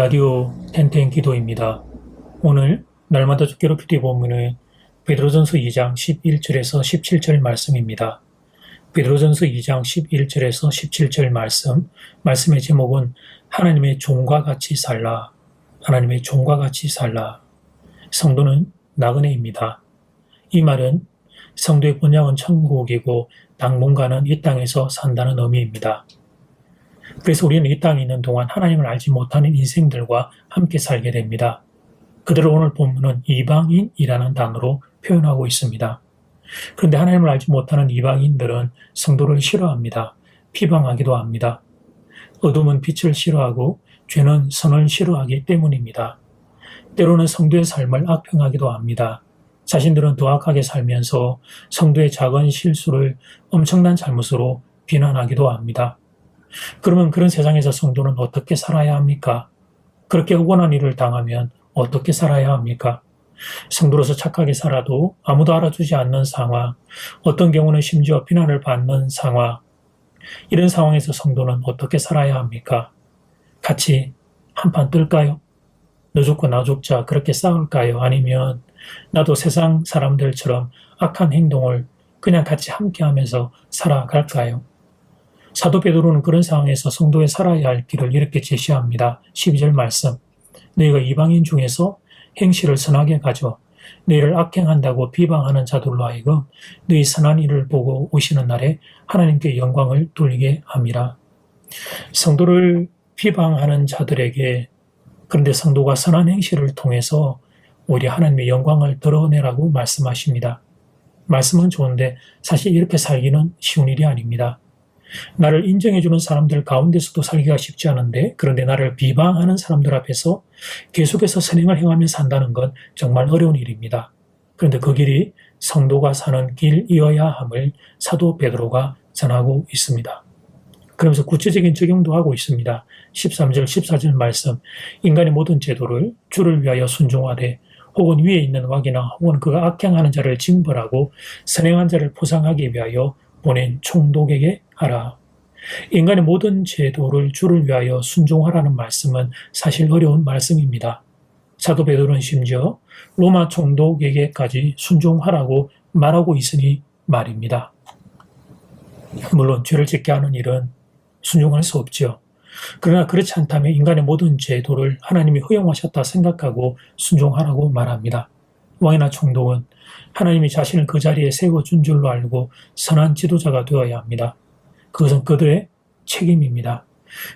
라디오 텐텐 기도입니다. 오늘 날마다 죽기로 큐티 본문은 베드로전서 2장 11절에서 17절 말씀입니다. 베드로전서 2장 11절에서 17절 말씀, 말씀의 제목은 하나님의 종과 같이 살라, 하나님의 종과 같이 살라. 성도는 나그네입니다. 이 말은 성도의 본향은 천국이고 당분간은 이 땅에서 산다는 의미입니다. 그래서 우리는 이 땅에 있는 동안 하나님을 알지 못하는 인생들과 함께 살게 됩니다. 그들을 오늘 본문은 이방인이라는 단어로 표현하고 있습니다. 그런데 하나님을 알지 못하는 이방인들은 성도를 싫어합니다. 비방하기도 합니다. 어둠은 빛을 싫어하고 죄는 선을 싫어하기 때문입니다. 때로는 성도의 삶을 악평하기도 합니다. 자신들은 더 악하게 살면서 성도의 작은 실수를 엄청난 잘못으로 비난하기도 합니다. 그러면 그런 세상에서 성도는 어떻게 살아야 합니까? 그렇게 억울한 일을 당하면 어떻게 살아야 합니까? 성도로서 착하게 살아도 아무도 알아주지 않는 상황, 어떤 경우는 심지어 비난을 받는 상황, 이런 상황에서 성도는 어떻게 살아야 합니까? 같이 한판 뜰까요? 너 죽고 나 죽자 그렇게 싸울까요? 아니면 나도 세상 사람들처럼 악한 행동을 그냥 같이 함께 하면서 살아갈까요? 사도 베드로는 그런 상황에서 성도의 살아야 할 길을 이렇게 제시합니다. 12절 말씀. 너희가 이방인 중에서 행실을 선하게 가져 너희를 악행한다고 비방하는 자들로 하여금 너희 선한 일을 보고 오시는 날에 하나님께 영광을 돌리게 함이라. 성도를 비방하는 자들에게 그런데 성도가 선한 행실을 통해서 오히려 하나님의 영광을 드러내라고 말씀하십니다. 말씀은 좋은데 사실 이렇게 살기는 쉬운 일이 아닙니다. 나를 인정해주는 사람들 가운데서도 살기가 쉽지 않은데 그런데 나를 비방하는 사람들 앞에서 계속해서 선행을 행하며 산다는 건 정말 어려운 일입니다. 그런데 그 길이 성도가 사는 길이어야 함을 사도 베드로가 전하고 있습니다. 그러면서 구체적인 적용도 하고 있습니다. 13절, 14절 말씀. 인간의 모든 제도를 주를 위하여 순종하되 혹은 위에 있는 왕이나 혹은 그가 악행하는 자를 징벌하고 선행한 자를 보상하기 위하여 보낸 총독에게 하라. 인간의 모든 제도를 주를 위하여 순종하라는 말씀은 사실 어려운 말씀입니다. 사도 베드로는 심지어 로마 총독에게까지 순종하라고 말하고 있으니 말입니다. 물론 죄를 짓게 하는 일은 순종할 수 없지요. 그러나 그렇지 않다면 인간의 모든 제도를 하나님이 허용하셨다 생각하고 순종하라고 말합니다. 왕이나 총독은 하나님이 자신을 그 자리에 세워 준 줄로 알고 선한 지도자가 되어야 합니다. 그것은 그들의 책임입니다.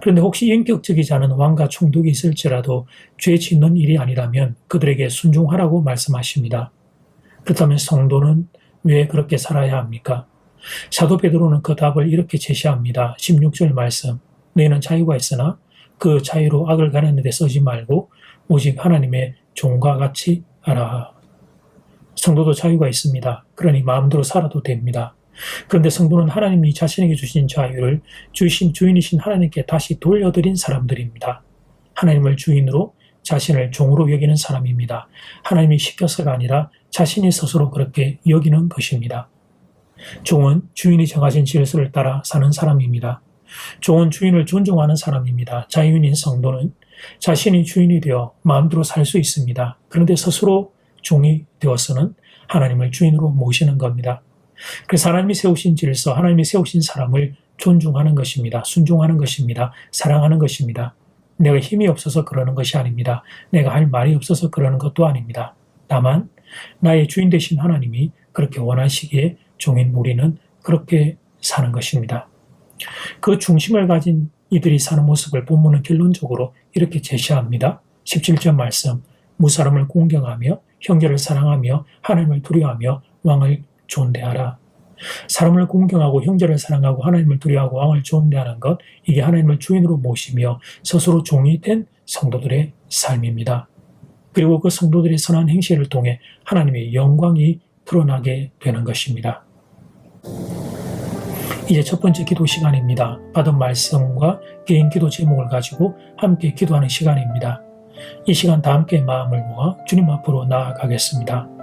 그런데 혹시 인격적이지 않은 왕과 총독이 있을지라도 죄 짓는 일이 아니라면 그들에게 순종하라고 말씀하십니다. 그렇다면 성도는 왜 그렇게 살아야 합니까? 사도 베드로는 그 답을 이렇게 제시합니다. 16절 말씀. 너희는 자유가 있으나 그 자유로 악을 가르는 데 쓰지 말고 오직 하나님의 종과 같이 하라. 성도도 자유가 있습니다. 그러니 마음대로 살아도 됩니다. 그런데 성도는 하나님이 자신에게 주신 자유를 주신 주인이신 하나님께 다시 돌려드린 사람들입니다. 하나님을 주인으로 자신을 종으로 여기는 사람입니다. 하나님이 시켜서가 아니라 자신이 스스로 그렇게 여기는 것입니다. 종은 주인이 정하신 질서를 따라 사는 사람입니다. 종은 주인을 존중하는 사람입니다. 자유인인 성도는 자신이 주인이 되어 마음대로 살 수 있습니다. 그런데 스스로 종이 되어서는 하나님을 주인으로 모시는 겁니다. 그래서 하나님이 세우신 질서, 하나님이 세우신 사람을 존중하는 것입니다. 순종하는 것입니다. 사랑하는 것입니다. 내가 힘이 없어서 그러는 것이 아닙니다. 내가 할 말이 없어서 그러는 것도 아닙니다. 다만 나의 주인 되신 하나님이 그렇게 원하시기에 종인 우리는 그렇게 사는 것입니다. 그 중심을 가진 이들이 사는 모습을 본문은 결론적으로 이렇게 제시합니다. 17절 말씀 무사람을 공경하며 형제를 사랑하며 하나님을 두려워하며 왕을 존대하라. 사람을 공경하고 형제를 사랑하고 하나님을 두려워하고 왕을 존대하는 것 이게 하나님을 주인으로 모시며 스스로 종이 된 성도들의 삶입니다. 그리고 그 성도들의 선한 행실을 통해 하나님의 영광이 드러나게 되는 것입니다. 이제 첫 번째 기도 시간입니다. 받은 말씀과 개인 기도 제목을 가지고 함께 기도하는 시간입니다. 이 시간 다 함께 마음을 모아 주님 앞으로 나아가겠습니다.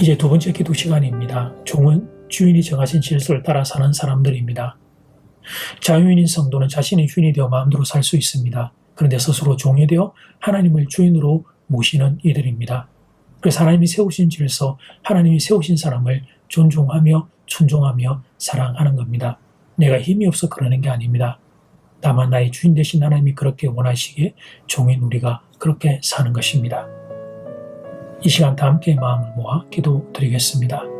이제 두 번째 기도 시간입니다. 종은 주인이 정하신 질서를 따라 사는 사람들입니다. 자유인인 성도는 자신이 주인이 되어 마음대로 살 수 있습니다. 그런데 스스로 종이 되어 하나님을 주인으로 모시는 이들입니다. 그래서 하나님이 세우신 질서, 하나님이 세우신 사람을 존중하며 존중하며 사랑하는 겁니다. 내가 힘이 없어 그러는 게 아닙니다. 다만 나의 주인 되신 하나님이 그렇게 원하시기에 종인 우리가 그렇게 사는 것입니다. 이 시간 다 함께 마음을 모아 기도 드리겠습니다.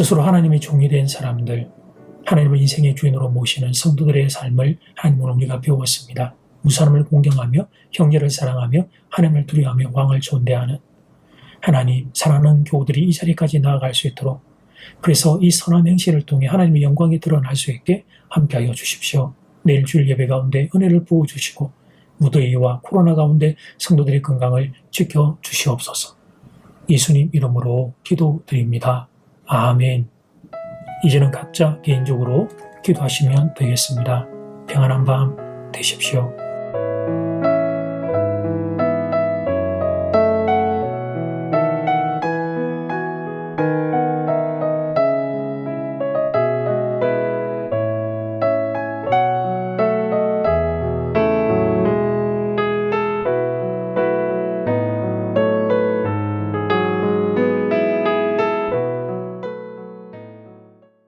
스스로 하나님의 종이 된 사람들, 하나님을 인생의 주인으로 모시는 성도들의 삶을 하나님은 우리가 배웠습니다. 무사람을 공경하며 형제를 사랑하며 하나님을 두려워하며 왕을 존대하는 하나님 사랑하는 교우들이 이 자리까지 나아갈 수 있도록 그래서 이 선한 행실을 통해 하나님의 영광이 드러날 수 있게 함께하여 주십시오. 내일 주일 예배 가운데 은혜를 부어 주시고 무더위와 코로나 가운데 성도들의 건강을 지켜 주시옵소서. 예수님 이름으로 기도드립니다. 아멘. 이제는 각자 개인적으로 기도하시면 되겠습니다. 평안한 밤 되십시오.